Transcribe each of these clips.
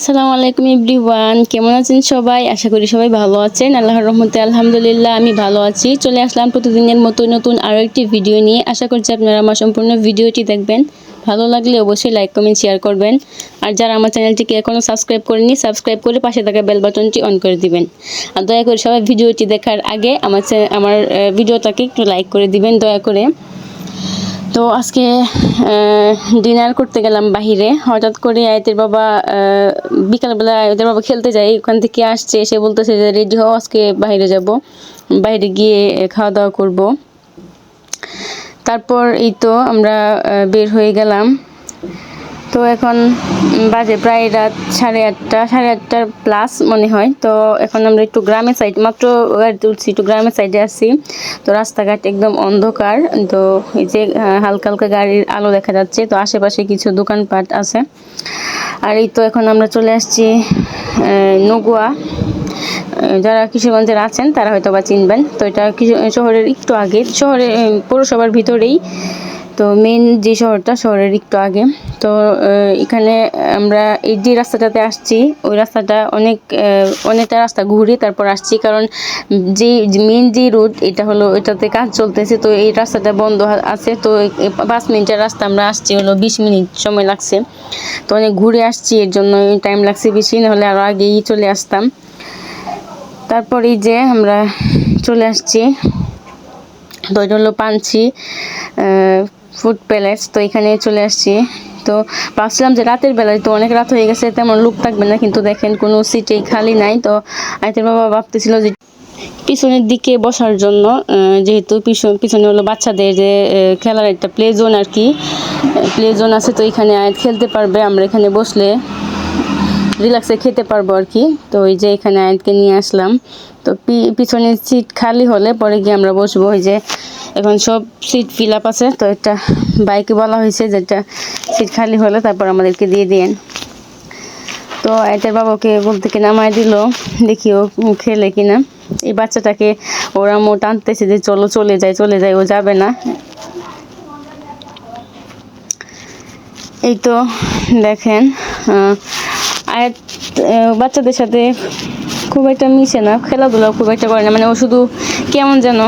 আসসালামু আলাইকুম এভরিওয়ান, কেমন আছেন সবাই? আশা করি সবাই ভালো আছেন। আল্লাহর রহমতে আলহামদুলিল্লাহ, আমি ভালো আছি। চলে আসলাম প্রতিদিনের মতো নতুন আরও একটি ভিডিও নিয়ে। আশা করছি আপনারা আমার সম্পূর্ণ ভিডিওটি দেখবেন। ভালো লাগলে অবশ্যই লাইক কমেন্ট শেয়ার করবেন। আর যারা আমার চ্যানেলটিকে এখনও সাবস্ক্রাইব করেনি সাবস্ক্রাইব করে পাশে থাকা বেল বাটনটি অন করে দিবেন। আর দয়া করে সবাই ভিডিওটি দেখার আগে আমার আমার ভিডিওটাকে একটু লাইক করে দিবেন, দয়া করে। তো আজকে ডিনার করতে গেলাম বাহিরে। হঠাৎ করে আয়তের বাবা বিকালবেলা আয়তের বাবা খেলতে যাই ওখান থেকে আসছে, এসে বলতেছে যে, রেডি হও, আজকে বাইরে যাব। বাইরে গিয়ে খাওয়া দাওয়া করব। তারপর এই তো আমরা বের হয়ে গেলাম। তো এখন বাজে প্রায় রাত সাড়ে আটটা, সাড়ে আটটার প্লাস মনে হয়। তো এখন আমরা একটু গ্রামের সাইড মাত্র গাড়িতে উঠছি একটু গ্রামের সাইডে আসছি তো রাস্তাঘাট একদম অন্ধকার। তো এই যে হালকা হালকা গাড়ির আলো দেখা যাচ্ছে। তো আশেপাশে কিছু দোকানপাট আছে। আর এই তো এখন আমরা চলে আসছি নগুয়া। যারা কিশোরগঞ্জের আছেন, তারা হয়তো বা চিনবেন। তো এটা শহরের একটু আগে, শহরে পৌরসভার ভিতরেই তো মেন যে শহরটা, শহরের একটু আগে। তো এখানে আমরা এই যে রাস্তাটাতে আসছি, ওই রাস্তাটা অনেক অনেকটা রাস্তা ঘুরে তারপর আসছি। কারণ যে মেন যে রোড এটা হলো এটাতে কাজ চলতেছে। তো এই রাস্তাটা বন্ধ আছে। তো পাঁচ মিনিটের রাস্তা আমরা আসছি, হলো বিশ মিনিট সময় লাগছে। তো অনেক ঘুরে আসছি, এর জন্য টাইম লাগছে বেশি, নাহলে আরও আগেই চলে আসতাম। তারপর এই যে আমরা চলে আসছি। তো এটা হলো পাঞ্চি ফুড প্যালেস, তো এখানে চলে আসছি। তো ভাবছিলাম যে রাতের বেলায় তো অনেক রাত হয়ে গেছে, তেমন লোক থাকবে না, কিন্তু দেখেন কোনো সিটেই খালি নাই। তো আয়তের বাবা ভাবতেছিল যে পিছনের দিকে বসার জন্য যেহেতু পিছন পিছনে হলো বাচ্চাদের যে খেলার একটা প্লে জোন আর কি। প্লে জোন আছে, তো এখানে আয়াত খেলতে পারবে, আমরা এখানে বসলে রিল্যাক্সে খেতে পারব আর কি। তো ওই যে এখানে আয়াতকে নিয়ে আসলাম। তো পিছনের সিট খালি হলে পরে গিয়ে আমরা বসবো, ওই যে এখন সব সিট ফিল আপ আছে, তো এটা বাইকে বলা হয়েছে যেটা সিট খালি হলে তারপর আমাদেরকে দিয়ে দিন তো আয়তের বাবাকে ঘুম থেকে নামায় দিল, দেখি ও খেলে কিনা। এই বাচ্চাটাকে ওরা মো টানতেছে যে চলো চলে যায় চলে যায় ও যাবে না। এই তো দেখেন বাচ্চাদের সাথে খুব একটা মিশে না খেলাধুলা খুব একটা করে না মানে ও শুধু কেমন যেন।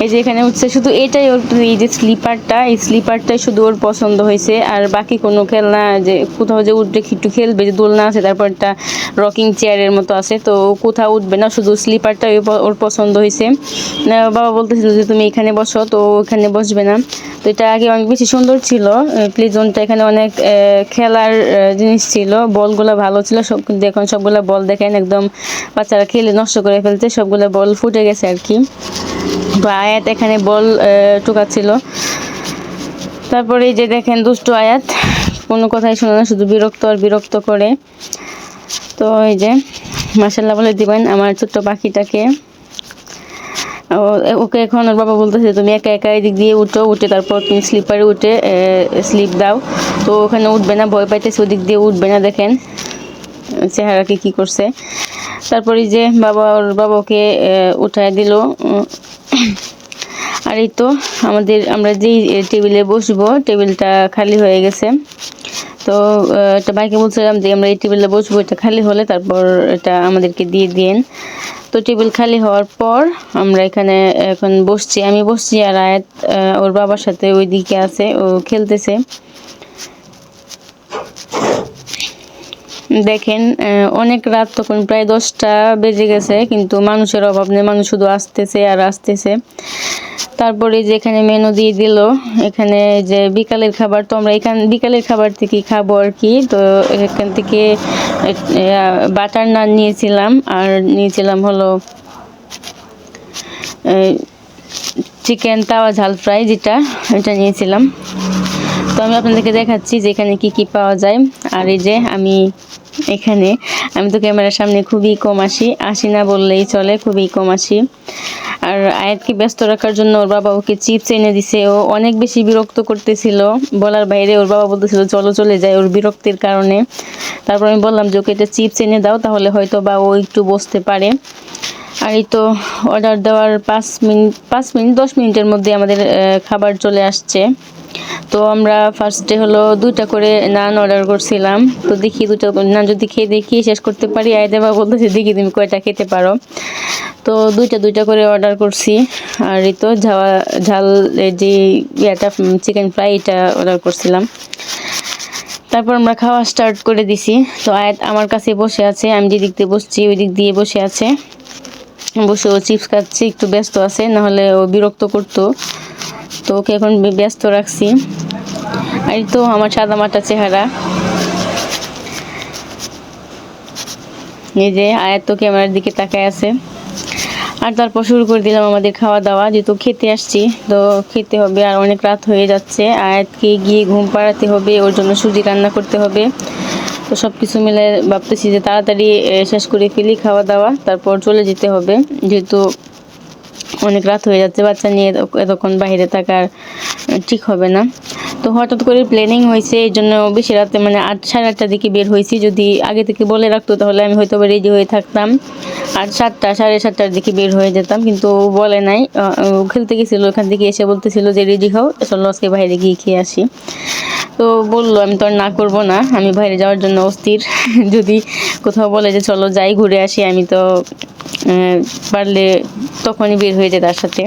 এই যে এখানে উঠছে, শুধু এটাই ওর এই যে স্লিপারটা, এই স্লিপারটাই শুধু ওর পছন্দ হয়েছে। আর বাকি কোনো খেলনা যে কোথাও যে উঠবে একটু খেলবে, যে দোলনা আছে, তারপর একটা রকিং চেয়ারের মতো আছে, তো কোথাও উঠবে না, শুধু স্লিপারটাই ওর- পছন্দ হয়েছে। বাবা বলতেছিল যে, তুমি এখানে বসো। তো ও এখানে বসবে না। তো এটা আগে অনেক বেশি সুন্দর ছিল। প্লে জোনটা এখানে অনেক খেলার জিনিস ছিল। বলগুলো ভালো ছিল। সব, এখন সবগুলো বল দেখেন, একদম বাচ্চারা খেলে নষ্ট করে ফেলছে। সবগুলো বল ফুটে গেছে আর কি? তো আয়াত এখানে বল টুকাচ্ছিল। তারপরে যে দেখেন দুষ্টু আয়াত, কোনো কথাই শোনে না, শুধু বিরক্ত আর বিরক্ত করে। তো এই যে মাসাল্লাহ বলে দিবেন, আমার ছোট্ট পাখিটাকে। ওকে এখন ওর বাবা বলতেছে, তুমি একা একা এদিক দিয়ে উঠো, উঠে তারপর তুমি স্লিপারে উঠে স্লিপ দাও। তো ওখানে উঠবে না, ভয় পাইতেছে, ওদিক দিয়ে উঠবে না, দেখেন। চেহারাকে কি করছে। তারপরে যে বাবা ওর বাবাকে উঠায় দিল। আর এই তো আমাদের আমরা যেই টেবিলে বসবো টেবিলটা খালি হয়ে গেছে। তো আহ, একটা বাইকে বলছিলাম যে আমরা এই টেবিলে বসবো এটা খালি হলে তারপর এটা আমাদেরকে দিয়ে দিন তো টেবিল খালি হওয়ার পর আমরা এখানে এখন বসছি। আমি বসছি আর আয়াত ওর বাবার সাথে ওই দিকে আছে ও খেলতেছে। দেখেন অনেক রাত তখন প্রায় দশটা বেজে গেছে, কিন্তু মানুষের অভাব নেই, মানুষ শুধু আসতেছে আর আসতেছে। তারপরে যে এখানে মেনু দিয়ে দিল, এখানে যে বিকালের খাবার, তো আমরা এখান, বিকালের খাবার থেকে খাব আর কি। তো এখান থেকে বাটার নান নিয়েছিলাম, আর নিয়েছিলাম হলো চিকেন তাওয়া ঝাল ফ্রাই যেটা এটা নিয়েছিলাম। তো আমি আপনাদেরকে দেখাচ্ছি যে এখানে কি কি পাওয়া যায়। আর এই যে আমি এখানে। আমি তো ক্যামেরার সামনে খুবই কম আসি। আসি না বললেই চলে, খুবই কম আসি। আর আয়াতকে ব্যস্ত রাখার জন্য ওর বাবা ওকে চিপস এনে দিছে। ও অনেক বেশি বিরক্ত করতেছিল। বলার বাইরে ওর বাবা বলতেছিল, চলো চলে যায় ওর বিরক্তির কারণে। তারপর আমি বললাম যে, ওকে এটা চিপস এনে দাও, তাহলে হয়তো বা ও একটু বসতে পারে। আর এই তো অর্ডার দেওয়ার পাঁচ মিনিট পাঁচ মিনিট, দশ মিনিটের মধ্যে আমাদের খাবার চলে আসছে। তো আমরা ফার্স্টে হলো দুইটা করে নান অর্ডার করছিলাম। তো দেখি দুটো নান যদি খেয়ে দেখি, শেষ করতে পারি। আয় দেবা বলতেছে, দেখি তুমি কয়টা খেতে পারো। তো দুইটা দুইটা করে অর্ডার করছি। আর এই তো ঝাওয়া ঝাল যে ইয়েটা চিকেন ফ্রাই এটা অর্ডার করছিলাম। তারপর আমরা খাওয়া স্টার্ট করে দিছি। তো আয়াত আমার কাছে বসে আছে, আমি যে দিক দিয়ে বসছি ওই দিক দিয়ে বসে আছে। বসে ও চিপস খাচ্ছে, একটু ব্যস্ত আছে, নাহলে ও বিরক্ত করতো। তো ওকে এখন ব্যস্ত রাখছি। আর তো আমার সাদা মাটা চেহারা। এই যে আয়াত তো ক্যামেরার দিকে তাকায় আছে। আর তারপর শুরু করে দিলাম আমাদের খাওয়া দাওয়া যেহেতু খেতে আসছি, তো খেতে হবে আর অনেক রাত হয়ে যাচ্ছে। আয়াতকে গিয়ে ঘুম পাড়াতে হবে, ওর জন্য সুজি রান্না করতে হবে। তো সব কিছু মিলে ভাবতেছি যে তাড়াতাড়ি শেষ করে ফেলি খাওয়া দাওয়া তারপর চলে যেতে হবে। যেহেতু অনেক রাত হয়ে যাচ্ছে, বাচ্চা নিয়ে এতক্ষণ বাইরে থাকার ঠিক হবে না। তো হঠাৎ করে প্ল্যানিং হয়েছে, এই জন্য বেশি রাতে মানে আট সাড়ে আটটার দিকে বের হয়েছি। যদি আগে থেকে বলে রাখতো, তাহলে আমি হয়তো রেডি হয়ে থাকতাম। আর সাতটা সাড়ে সাতটার দিকে বের হয়ে যেতাম, কিন্তু বলে নাই। খেলতে গেছিল, ওখান থেকে এসে বলতেছিল যে রেডি হও, চলো আজকে বাইরে গিয়ে খেয়ে আসি। তো বলল, আমি তো আর না করব না, আমি বাইরে যাওয়ার জন্য অস্থির। যদি কোথাও বলে যে, চলো যাই, ঘুরে আসি। আমি তো পারলে তখনই বের হয়ে যায় তার সাথে।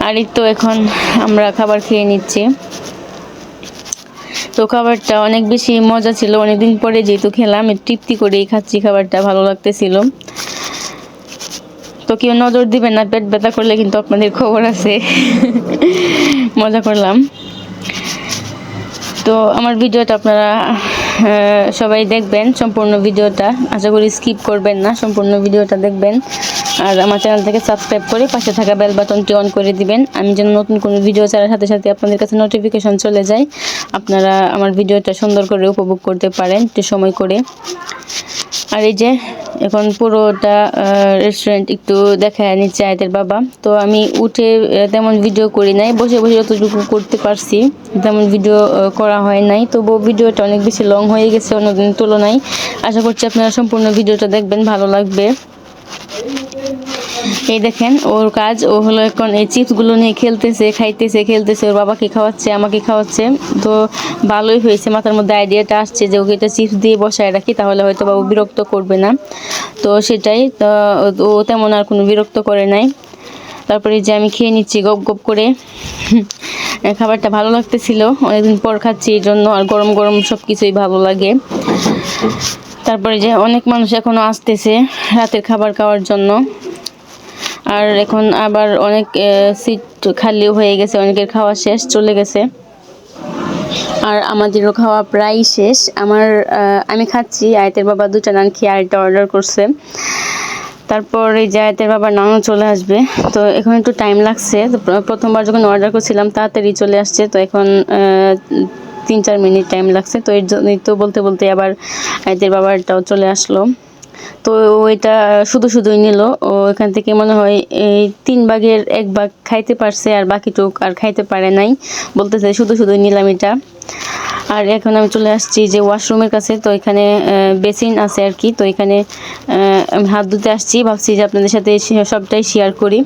আর তো এখন আমরা খাবার খেয়ে নিচ্ছি। তো খাবারটা অনেক বেশি মজা ছিল। অনেকদিন পরে যেহেতু খেলাম তৃপ্তি করেই খাচ্ছি। খাবারটা ভালো লাগতেছিল। তো কেউ নজর দিবেন না, পেট ব্যথা করলে কিন্তু আপনাদের খবর আছে। মজা করলাম। তো আমার ভিডিওটা আপনারা সবাই দেখবেন সম্পূর্ণ ভিডিওটা। আশা করি স্কিপ করবেন না, সম্পূর্ণ ভিডিওটা দেখবেন। আর আমার চ্যানেল থেকে সাবস্ক্রাইব করে পাশে থাকা বেল বাটনটি অন করে দিবেন। আমি যেন নতুন কোনো ভিডিও ছাড়ার সাথে সাথে আপনাদের কাছে নোটিফিকেশন চলে যায়, আপনারা আমার ভিডিওটা সুন্দর করে উপভোগ করতে পারেন একটু সময় করে। আর এই যে এখন পুরোটা রেস্টুরেন্ট একটু দেখা নিচ্ছে আয়তের বাবা। তো আমি উঠে তেমন ভিডিও করি নাই, বসে বসে যতটুকু করতে পারছি, তেমন ভিডিও করা হয় নাই। তবু ভিডিওটা অনেক বেশি লং হয়ে গেছে অন্যদিন তুলনায়। আশা করছি আপনারা সম্পূর্ণ ভিডিওটা দেখবেন, ভালো লাগবে। এই দেখেন, ওর কাজ, ও হলো এখন এই চিপসগুলো নিয়ে খেলতেছে, খাইতেছে, খেলতেছে, ওর বাবাকে খাওয়াচ্ছে, আমাকে খাওয়াচ্ছে। তো ভালোই হয়েছে, মাথার মধ্যে আইডিয়াটা আসছে যে ওকে এটা চিপস দিয়ে বসায় রাখি, তাহলে হয়তো বাবু বিরক্ত করবে না। তো সেটাই, তো ও তেমন আর কোনো বিরক্ত করে নাই। তারপরে যে আমি খেয়ে নিচ্ছি গপ গপ করে। খাবারটা ভালো লাগতেছিল, অনেকদিন পর খাচ্ছি, এই জন্য আর গরম গরম সব কিছুই ভালো লাগে। তারপরে যে অনেক মানুষ এখনও আসতেছে রাতের খাবার খাওয়ার জন্য। আর এখন আবার অনেক সিট খালিও হয়ে গেছে, অনেকের খাওয়া শেষ, চলে গেছে। আর আমাদেরও খাওয়া প্রায় শেষ। আমার আমি খাচ্ছি, আয়তের বাবা দুটা নান খেয়ে আরেকটা অর্ডার করছে। তারপর আয়তের বাবার নানও চলে আসবে। তো এখন একটু টাইম লাগছে। প্রথমবার যখন অর্ডার করছিলাম, তাড়াতাড়ি চলে আসছে। তো এখন তিন চার মিনিট টাইম লাগছে। তো এর জন্য, তো বলতে বলতে আবার এদের বাবারটাও চলে আসলো। তো এটা শুধু, শুধুই নিল। ও এখান থেকে মনে হয় এই তিন ভাগের এক ভাগ খাইতে পারছে আর বাকিটুক আর খাইতে পারে নাই। বলতেছে শুধু, শুধুই নিলাম এটা। আর এখন আমি চলে আসছি যে ওয়াশরুমের কাছে, তো এখানে বেসিন আছে আর কি, তো এখানে আমি হাত ধুতে আসছি, ভাবছি যে আপনাদের সাথে সবটাই শেয়ার করি।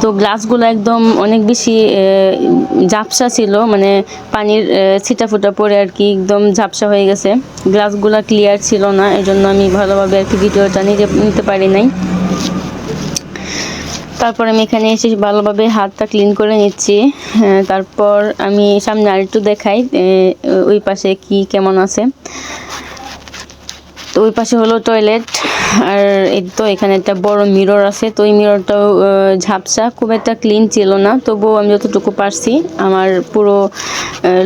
তো গ্লাসগুলো একদম অনেক বেশি ঝাপসা ছিল মানে পানির ছিটা ফুটা পড়ে আর কি একদম ঝাপসা হয়ে গেছে। গ্লাসগুলো ক্লিয়ার ছিল না এই জন্য আমি ভালোভাবে আর কি ভিডিওটা নিতে পারি নাই। তারপর আমি এখানে এসে ভালোভাবে হাতটা ক্লিন করে নিচ্ছি। হ্যাঁ, তারপর আমি সামনে আরেকটু দেখাই ওই পাশে কি কেমন আছে। তো ওই পাশে হলো টয়লেট আর এই তো এখানে একটা বড় মিরর আছে। তো ওই মিররটাও ঝাপসা খুব একটা ক্লিন ছিল না। তবুও আমি যতটুকু পারছি আমার পুরো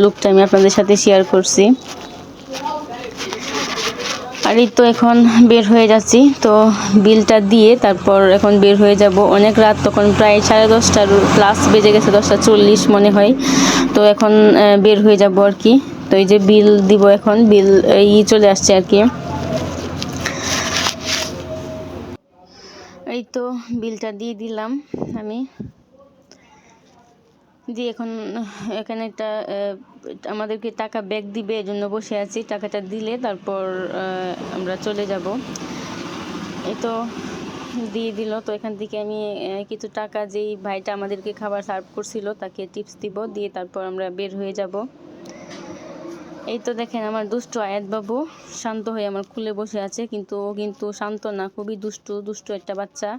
লুকটা আমি আপনাদের সাথে শেয়ার করছি। আর এই তো এখন বের হয়ে যাচ্ছি, তো বিলটা দিয়ে তারপর এখন বের হয়ে যাব। অনেক রাত তখন প্রায় সাড়ে দশটার প্লাস বেজে গেছে, দশটা চল্লিশ মনে হয়। তো এখন বের হয়ে যাব আর কি। তো এই যে বিল দিব এখন, বিল ই চলে আসছে আর কি। এই তো বিলটা দিয়ে দিলাম আমি। দিয়ে এখন এখানে একটা আমাদেরকে টাকা ব্যাক দিবে, এজন্য বসে আছি। টাকাটা দিলে তারপর আমরা চলে যাব। এই তো দিয়ে দিল। তো এখান থেকে আমি কিছু টাকা যেই ভাইটা আমাদেরকে খাবার সার্ভ করছিল, তাকে টিপস দিব। দিয়ে তারপর আমরা বের হয়ে যাব। এই তো দেখেন আমার দুষ্ট আয়াত বাবু শান্ত হয়ে আমার খুলে বসে আছে, কিন্তু ও কিন্তু শান্ত না, খুবই দুষ্টু দুষ্টু একটা বাচ্চা।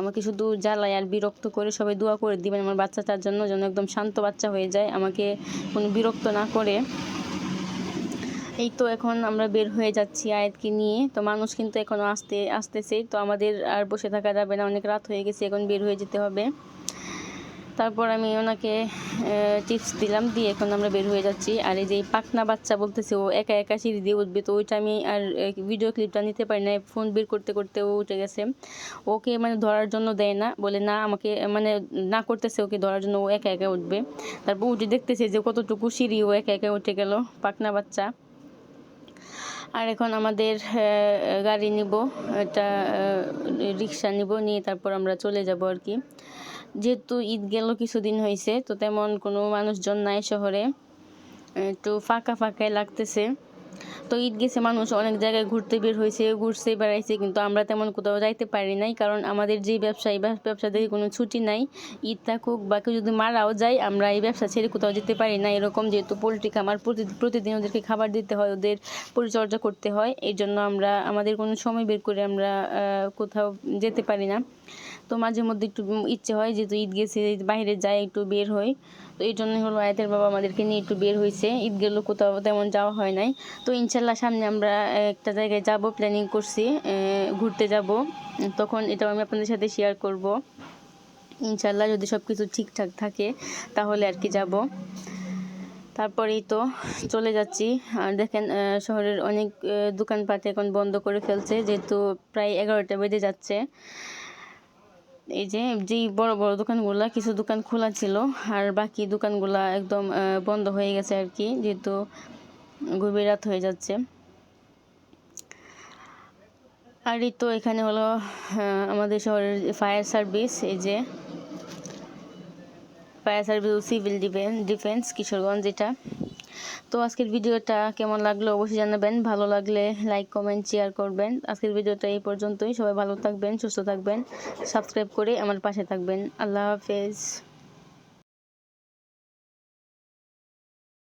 আমাকে শুধু জ্বালায় আর বিরক্ত করে সবাই দোয়া করে দিবেন আমার বাচ্চাটার জন্য, যেন একদম শান্ত বাচ্চা হয়ে যায়, আমাকে কোনো বিরক্ত না করে। এই তো এখন আমরা বের হয়ে যাচ্ছি আয়াতকে নিয়ে। তো মানুষ কিন্তু এখনও আসতে আসতেছে তো আমাদের আর বসে থাকা যাবে না, অনেক রাত হয়ে গেছে, এখন বের হয়ে যেতে হবে। তারপর আমি ওনাকে টিপস দিলাম, দিয়ে এখন আমরা বের হয়ে যাচ্ছি। আর এই যে পাখনা বাচ্চা বলতেছে, ও একা একা সিঁড়ি দিয়ে উঠবে, তো ওইটা আমি আর ভিডিও ক্লিপটা নিতে পারি না ফোন বের করতে করতে ও উঠে গেছে। ওকে মানে ধরার জন্য দেয় না, বলে না, আমাকে মানে না করতেছে ওকে ধরার জন্য ও একা একা উঠবে। তারপর উঠে দেখতেছে যে কতটুকু সিঁড়ি ও একা একা উঠে গেল, পাখনা বাচ্চা। আর এখন আমাদের গাড়ি নিব একটা রিক্সা নিব, নিয়ে তারপর আমরা চলে যাব আর কি। যেহেতু ঈদ গেল, কিছুদিন হয়েছে তো তেমন কোনো মানুষজন নাই শহরে। একটু ফাঁকা ফাঁকাই লাগতেছে। তো ঈদ গেছে, মানুষ অনেক জায়গায় ঘুরতে বের হয়েছে, ঘুরছে, বেড়াইছে, কিন্তু আমরা তেমন কোথাও যাইতে পারি নাই, কারণ আমাদের যে ব্যবসা এই ব্যবসা থেকে কোনো ছুটি নাই। ঈদ থাকুক বা কেউ যদি মারাও যায়, আমরা এই ব্যবসা ছেড়ে কোথাও যেতে পারি না। এরকম যেহেতু পোলট্রি খামার, প্রতি প্রতিদিন ওদেরকে খাবার দিতে হয়, ওদের পরিচর্যা করতে হয়, এই জন্য আমরা, আমাদের কোনো সময় বের করে আমরা কোথাও যেতে পারি না। তো মাঝে মধ্যে একটু ইচ্ছে হয়, যেহেতু ঈদ গেছে, বাইরে যাই, একটু বের হই। তো এই জন্যই হলো আয়াতের বাবা আমাদেরকে নিয়ে একটু বের হয়েছে ঈদ গেল কোথাও তেমন যাওয়া হয় নাই। তো ইনশাল্লাহ সামনে আমরা একটা জায়গায় যাব প্ল্যানিং করছি ঘুরতে যাব। তখন এটাও আমি আপনাদের সাথে শেয়ার করব। ইনশাল্লাহ যদি সব কিছু ঠিকঠাক থাকে, তাহলে আর কি যাব। তারপরেই তো চলে যাচ্ছি। আর দেখেন শহরের অনেক দোকানপাট এখন বন্ধ করে ফেলছে, যেহেতু প্রায় এগারোটা বেজে যাচ্ছে। এই যে, যেই বড় বড় দোকানগুলা কিছু দোকান খোলা ছিল, আর বাকি দোকানগুলা একদম বন্ধ হয়ে গেছে আর কি, যেহেতু গভীর রাত হয়ে যাচ্ছে। আর এই তো এখানে হলো আমাদের শহরের ফায়ার সার্ভিস, এই যে fire service civil defence defence, Kishoreganj এটা তো আজকের ভিডিওটা কেমন লাগল অবশ্যই জানাবেন। ভালো লাগলে লাইক কমেন্ট শেয়ার করবেন। আজকের ভিডিওটা এই পর্যন্তই। সবাই ভালো থাকবেন, সুস্থ থাকবেন। সাবস্ক্রাইব করে আমার পাশে থাকবেন। আল্লাহ হাফেজ।